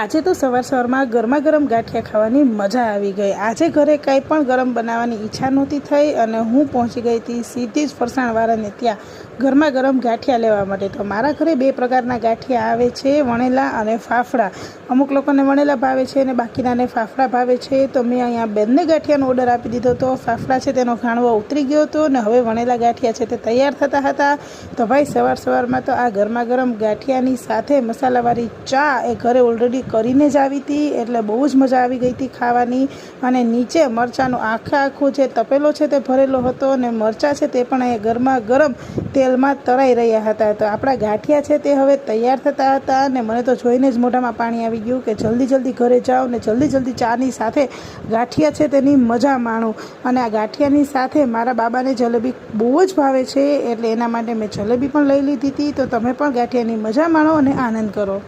આજે તો સવાર સવારમાં ગરમા ગરમ ગાંઠિયા ખાવાની મજા આવી ગઈ. આજે ઘરે કંઈ પણ ગરમ બનાવવાની ઈચ્છા નહોતી થઈ અને હું પહોંચી ગઈ હતી સીધી જ ફરસાણવાળાને ત્યાં ગરમા ગરમ ગાંઠિયા લેવા માટે. તો મારા ઘરે બે પ્રકારના ગાંઠિયા આવે છે, વણેલા અને ફાફડા. અમુક લોકોને વણેલા ભાવે છે અને બાકીનાને ફાફડા ભાવે છે. તો મેં અહીંયા બંને ગાંઠિયાનો ઓર્ડર આપી દીધો હતો. ફાફડા છે તેનો ઘાણવો ઉતરી ગયો હતો અને હવે વણેલા ગાંઠિયા છે તે તૈયાર થતા હતા. તો ભાઈ, સવાર સવારમાં તો આ ગરમા ગરમ ગાંઠિયાની સાથે મસાલાવાળી ચા એ ઘરે ઓલરેડી કરીને જ આવી હતી, એટલે બહુ જ મજા આવી ગઈ હતી ખાવાની. અને નીચે મરચાંનો આખે આખો જે તપેલો છે તે ભરેલો હતો અને મરચાં છે તે પણ અહીંયા ગરમા ગરમ તેલમાં તળાઈ રહ્યા હતા. તો આપણા ગાંઠિયા છે તે હવે તૈયાર થતા હતા અને મને તો જોઈને જ મોઢામાં પાણી આવી ગયું કે જલ્દી જલ્દી ઘરે જાઓ ને જલ્દી જલ્દી ચાની સાથે ગાંઠિયા છે તેની મજા માણો. અને આ ગાંઠિયાની સાથે મારા બાબાને જલેબી બહુ જ ભાવે છે, એટલે એના માટે મેં જલેબી પણ લઈ લીધી હતી. તો તમે પણ ગાંઠિયાની મજા માણો અને આનંદ કરો.